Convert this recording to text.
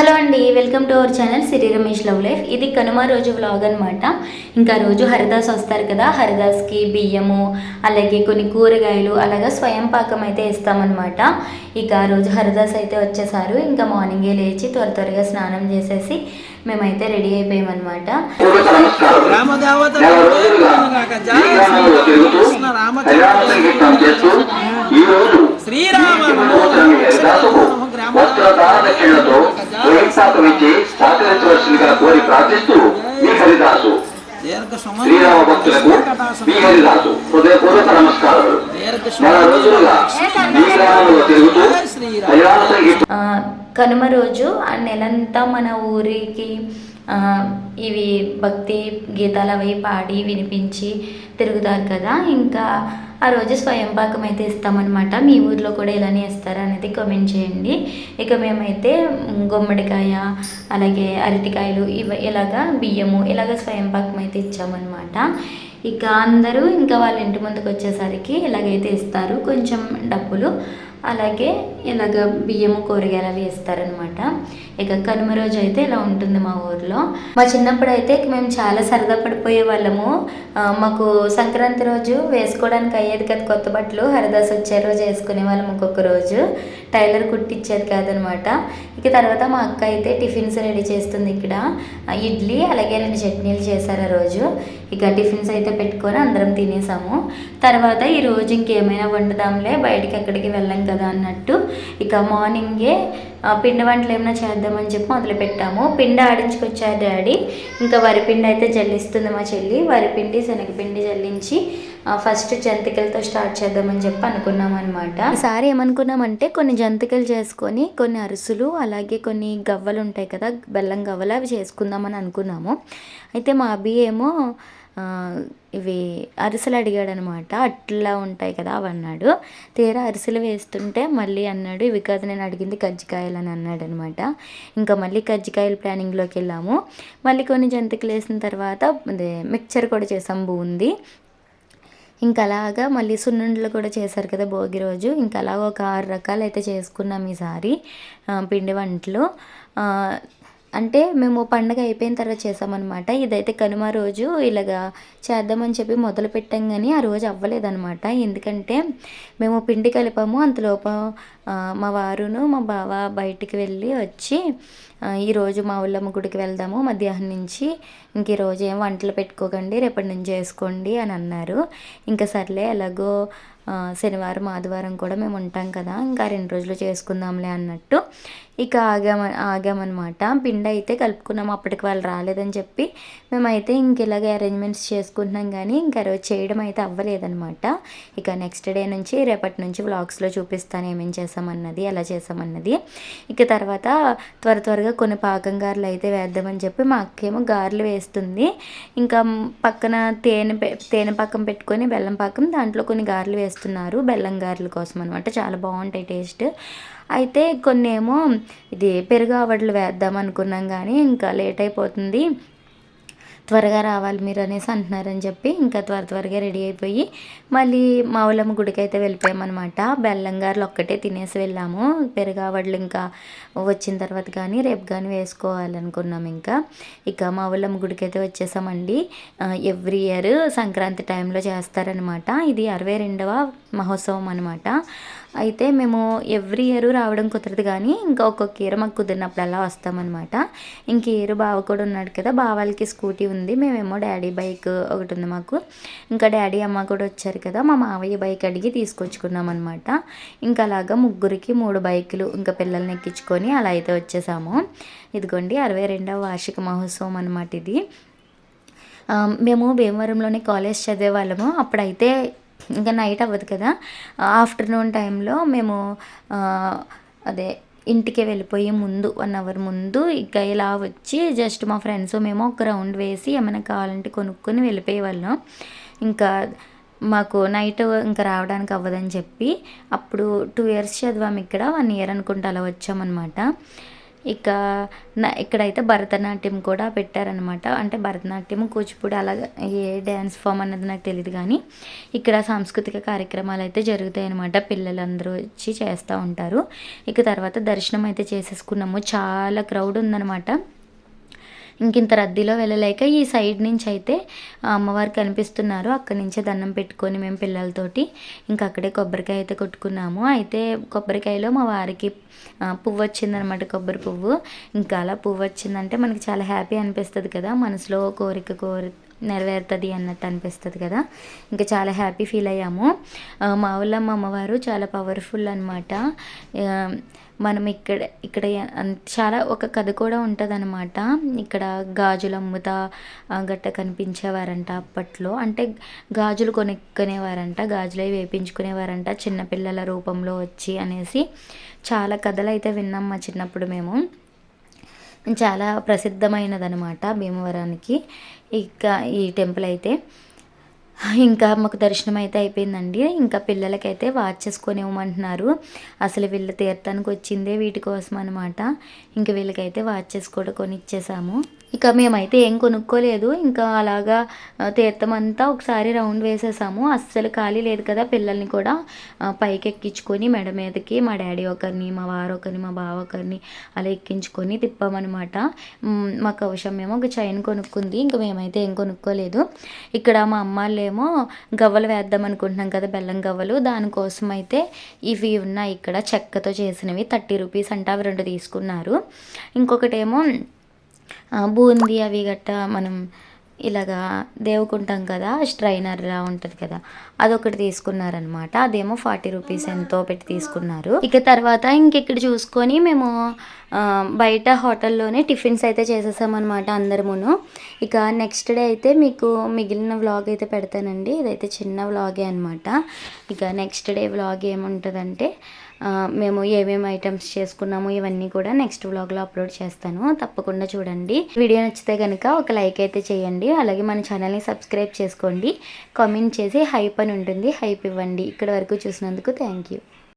Hello అండి welcome to our channel Siri Ramesh love life. ఇది కనుమ రోజు వ్లాగ్ అనమాట ఇంకా రోజు హరిదాస్ వస్తారు కదా హరిదాస్కి బియ్యము అలాగే కొన్ని కూరగాయలు అలాగా స్వయం పాకం అయితే ఇస్తామన్నమాట. ఇక ఆ రోజు హరిదాస్ అయితే వచ్చేసారు. ఇంకా మార్నింగే లేచి త్వర త్వరగా స్నానం చేసేసి మేమైతే రెడీ అయిపోయామన్నమాట. రామదేవత ప్రార్థిస్తూ మీ హరిదాసు దీర్ఘ శ్రీరామ భక్తులకు మీ హరిదాసు హృదయపూర్వక నమస్కారాలు నెల రోజులుగా కనుమ రోజు ఆ నెలంతా మన ఊరికి ఇవి భక్తి గీతాలు అవి పాడి వినిపించి తిరుగుతారు కదా. ఇంకా ఆ రోజు స్వయం పాకం అయితే ఇస్తామన్నమాట. మీ ఊర్లో కూడా ఇలానే ఇస్తారా అనేది కామెంట్ చేయండి. ఇక మేమైతే గుమ్మడికాయ అలాగే అరటికాయలు ఇవ ఇలాగా బియ్యము ఇలాగ స్వయం పాకం అయితే ఇచ్చామన్నమాట. ఇక అందరూ ఇంకా వాళ్ళ ఇంటి ముందుకు వచ్చేసరికి ఇలాగైతే ఇస్తారు. కొంచెం డబ్బులు అలాగే ఇలాగ బియ్యము కూరగాయలు అవి ఇస్తారనమాట ఇక కనుమ రోజు అయితే ఇలా ఉంటుంది మా ఊర్లో. మా చిన్నప్పుడు అయితే మేము చాలా సరదా పడిపోయే వాళ్ళము. మాకు సంక్రాంతి రోజు వేసుకోవడానికి అయ్యేది కదా కొత్త బట్టలు హరిదాస్ వచ్చే రోజు వేసుకునే వాళ్ళం ఒక్కొక్క రోజు. టైలర్ కుట్టిచ్చేది కాదనమాట ఇక తర్వాత మా అక్క అయితే టిఫిన్స్ రెడీ చేస్తుంది ఇక్కడ. ఇడ్లీ అలాగే రెండు చట్నీలు చేశారు ఆ రోజు. ఇక టిఫిన్స్ అయితే పెట్టుకొని అందరం తినేసాము. తర్వాత ఈ రోజు ఇంకేమైనా వండుదాంలే బయటికి ఎక్కడికి వెళ్ళాం కదా అన్నట్టు ఇక మార్నింగే ఆ, పిండి వంటలు ఏమైనా చేద్దామని చెప్పి మొదలు పెట్టాము. పిండి ఆడించుకొచ్చారు డాడీ. ఇంకా వరిపిండి అయితే జల్లిస్తుంది మా చెల్లి. వరిపిండి శనగపిండి జల్లించి ఫస్ట్ జంతికలతో స్టార్ట్ చేద్దామని చెప్పి అనుకున్నాం అనమాట ఈసారి ఏమనుకున్నామంటే కొన్ని జంతికలు చేసుకొని కొన్ని అరుసులు అలాగే కొన్ని గవ్వలు ఉంటాయి కదా బెల్లం గవ్వలు అవి చేసుకుందామని అనుకున్నాము. అయితే మా అబ్బి ఏమో ఇవి అరిసెలు అడిగాడు అనమాట అట్లా ఉంటాయి కదా అవి అన్నాడు. తీరా అరిసెలు వేస్తుంటే మళ్ళీ అన్నాడు ఇవి కాదు నేను అడిగింది కజ్జికాయలు అని అన్నాడు అనమాట ఇంకా మళ్ళీ కజ్జికాయలు ప్లానింగ్లోకి వెళ్ళాము. మళ్ళీ కొన్ని జంతికలు వేసిన తర్వాత అదే మిక్చర్ కూడా చేసాం బూంది. ఇంకా అలాగా మళ్ళీ సున్నుండలు కూడా చేశారు కదా భోగి రోజు. ఇంకా అలాగ ఒక ఆరు రకాలు అయితే చేసుకున్నాం ఈసారి పిండి వంటలు. అంటే మేము పండగ అయిపోయిన తర్వాత చేసామన్నమాట. ఇదైతే కనుమ రోజు ఇలాగా చేద్దామని చెప్పి మొదలు పెట్టాం కానీ ఆ రోజు అవ్వలేదన్నమాట. ఎందుకంటే మేము పిండి కలిపాము. అంతలోప మా వారును మా బావ బయటికి వెళ్ళి వచ్చి ఈరోజు మా ఊళ్ళమ్మ గుడికి వెళ్దాము మధ్యాహ్నం నుంచి. ఇంక ఈరోజు ఏం వంటలు పెట్టుకోకండి రేపటి నుంచి చేసుకోండి అని అన్నారు. ఇంకా సర్లే ఎలాగో శనివారం ఆదివారం కూడా మేము ఉంటాం కదా. ఇంకా రెండు రోజులు చేసుకుందాంలే అన్నట్టు. ఇక ఆగామ ఆగామన్నమాట. పిండి అయితే కలుపుకున్నాం. అప్పటికి వాళ్ళు రాలేదని చెప్పి మేమైతే ఇంక ఇలాగే అరేంజ్మెంట్స్ చేసుకుంటున్నాం కానీ ఇంకా రోజు చేయడం అయితే అవ్వలేదన్నమాట. ఇక నెక్స్ట్ డే నుంచి రేపటి నుంచి వ్లాగ్స్లో చూపిస్తాను ఏమేం చేసామన్నది ఎలా చేసామన్నది. ఇక తర్వాత త్వర త్వరగా కొన్ని పాకం గారెలు అయితే వేద్దామని చెప్పి మా అక్కేమో గారెలు వేస్తుంది. ఇంకా పక్కన తేనె తేనె పాకం పెట్టుకొని బెల్లం పాకం దాంట్లో కొన్ని గారెలు వేస్తున్నారు బెల్లం గారెల కోసం అనమాట చాలా బాగుంటాయి టేస్ట్. అయితే కొన్ని ఏమో ఇది పెరుగు ఆవడలు వేద్దాం అనుకున్నాం కానీ ఇంకా లేట్ అయిపోతుంది. త్వరగా రావాలి మీరు అనేసి అంటున్నారని చెప్పి ఇంకా త్వర త్వరగా రెడీ అయిపోయి మళ్ళీ మావులమ్మ గుడికి అయితే వెళ్ళిపోయామన్నమాట. బెల్లం గారులు ఒక్కటే తినేసి వెళ్ళాము. పెరుగావడ్లు ఇంకా వచ్చిన తర్వాత కానీ రేపు కానీ వేసుకోవాలనుకున్నాం ఇంకా. ఇక మావులమ్మ గుడికి అయితే వచ్చేసామండి ఎవ్రీ ఇయర్ సంక్రాంతి టైంలో చేస్తారనమాట ఇది అరవై రెండవ మహోత్సవం అనమాట అయితే మేము ఎవ్రీ ఇయర్ రావడం కుదరదు కానీ ఇంకా ఒక్కొక్క ఇయర్ మాకు కుదిరినప్పుడు అలా వస్తామన్నమాట. ఇంక ఈ ఇయర్ బావ కూడా ఉన్నాడు కదా బావాలకి స్కూటీ ఉంది. మేమేమో డాడీ బైక్ ఒకటి ఉంది మాకు. ఇంకా డాడీ అమ్మ కూడా వచ్చారు కదా మా మావయ్య బైక్ అడిగి తీసుకొచ్చుకున్నాం అనమాట ఇంకా అలాగా ముగ్గురికి మూడు బైకులు ఇంకా పిల్లల్ని ఎక్కించుకొని అలా అయితే వచ్చేసాము. ఇదిగోండి అరవై రెండవ వార్షిక మహోత్సవం అనమాట ఇది. మేము భీమవరంలోనే కాలేజ్ చదివే వాళ్ళము. అప్పుడైతే ఇంకా నైట్ అవ్వదు కదా. ఆఫ్టర్నూన్ టైంలో మేము అదే ఇంటికి వెళ్ళిపోయే ముందు వన్ అవర్ ముందు ఇక ఇలా వచ్చి జస్ట్ మా ఫ్రెండ్స్ మేము ఒక రౌండ్ వేసి ఏమైనా కావాలంటే కొనుక్కొని వెళ్ళిపోయే వాళ్ళం ఇంకా మాకు నైట్ ఇంకా రావడానికి అవ్వదని చెప్పి అప్పుడు టూ ఇయర్స్ చదివాము ఇక్కడ వన్ ఇయర్ అనుకుంటా అలా వచ్చామన్నమాట. ఇక నా- ఇక్కడైతే భరతనాట్యం కూడా పెట్టారనమాట అంటే భరతనాట్యం కూచిపూడి అలాగే ఏ డ్యాన్స్ ఫామ్ అన్నది నాకు తెలియదు కానీ ఇక్కడ సాంస్కృతిక కార్యక్రమాలు అయితే జరుగుతాయి అనమాట పిల్లలందరూ వచ్చి చేస్తూ ఉంటారు. ఇక తర్వాత దర్శనం అయితే చేసేసుకున్నాము. చాలా క్రౌడ్ ఉందన్నమాట. ఇంక ఇంత రద్దీలో వెళ్ళలేక ఈ సైడ్ నుంచి అయితే అమ్మవారు కనిపిస్తున్నారు. అక్కడి నుంచే దండం పెట్టుకొని మేము పిల్లలతోటి ఇంకా అక్కడే కొబ్బరికాయ అయితే కొట్టుకున్నాము. అయితే కొబ్బరికాయలో మా వారికి పువ్వు వచ్చిందనమాట కొబ్బరి పువ్వు. ఇంకా అలా పువ్వు వచ్చిందంటే మనకి చాలా హ్యాపీ అనిపిస్తుంది కదా. మనసులో కోరిక కోరి నెరవేరుతుంది అన్నట్టు అనిపిస్తుంది కదా. ఇంకా చాలా హ్యాపీ ఫీల్ అయ్యాము. ఆ, మా ఊళ్ళమ్మ అమ్మవారు చాలా పవర్ఫుల్ అనమాట మనం ఇక్కడ ఇక్కడ చాలా ఒక కథ కూడా ఉంటుంది అనమాట ఇక్కడ గాజులు అమ్ముతా గట్ట కనిపించేవారంట అప్పట్లో. అంటే గాజులు కొనుక్కునేవారంట గాజులు అవి వేపించుకునేవారంట చిన్నపిల్లల రూపంలో వచ్చి అనేసి చాలా కథలు అయితే విన్నాం మా చిన్నప్పుడు మేము. చాలా ప్రసిద్ధమైనదనమాట భీమవరానికి. ఇంకా ఈ టెంపుల్ అయితే. ఇంకా మాకు దర్శనం అయితే అయిపోయిందండి. ఇంకా పిల్లలకైతే వాచెస్ కొనివ్వమంటున్నారు అసలు వీళ్ళ తీర్థానికి వచ్చిందే వీటి కోసం అనమాట ఇంకా వీళ్ళకైతే వాచెస్ కూడా కొనిచ్చేసాము. ఇక మేమైతే ఏం కొనుక్కోలేదు. ఇంకా అలాగా తీర్థం అంతా ఒకసారి రౌండ్ వేసేసాము. అస్సలు ఖాళీ లేదు కదా పిల్లల్ని కూడా. పైకి ఎక్కించుకొని మెడ మీదకి మా డాడీ ఒకరిని మా వారు ఒకరిని మా బావ ఒకరిని అలా ఎక్కించుకొని తిప్పామన్నమాట. మా కవశం ఏమో ఒక చైన్ కొనుక్కుంది. ఇంకా మేమైతే ఏం కొనుక్కోలేదు. ఇక్కడ మా అమ్మాళ్ళేమో గవ్వలు వేద్దాం అనుకుంటున్నాం కదా బెల్లం గవ్వలు. దానికోసం అయితే ఇవి ఉన్నాయి ఇక్కడ. చెక్కతో చేసినవి థర్టీ రూపీస్ అంటే. అవి రెండు తీసుకున్నారు. ఇంకొకటేమో బూందీ అవి గట్టా మనం ఇలాగా దేవుకుంటాం కదా స్ట్రైనర్లా ఉంటుంది కదా అదొకటి తీసుకున్నారనమాట. అదేమో ఫార్టీ రూపీస్ ఎంతో పెట్టి తీసుకున్నారు. ఇక తర్వాత ఇంకెక్కడ చూసుకొని మేము బయట హోటల్లోనే టిఫిన్స్ అయితే చేసేసామన్నమాట అందరమును. ఇక నెక్స్ట్ డే అయితే మీకు మిగిలిన వ్లాగ్ అయితే పెడతానండి. ఇదైతే చిన్న వ్లాగే అనమాట. ఇక నెక్స్ట్ డే వ్లాగ్ ఏముంటుందంటే అంటే మేము ఏమేమి ఐటమ్స్ చేసుకున్నాము ఇవన్నీ కూడా నెక్స్ట్ వ్లాగ్లో అప్లోడ్ చేస్తాను. తప్పకుండా చూడండి. వీడియో నచ్చితే కనుక ఒక లైక్ అయితే చేయండి. అలాగే మన ఛానల్ని సబ్స్క్రైబ్ చేసుకోండి. కామెంట్ చేసి హైప్ అని ఉంటుంది. హైప్ ఇవ్వండి. ఇక్కడ వరకు చూసినందుకు థ్యాంక్ యూ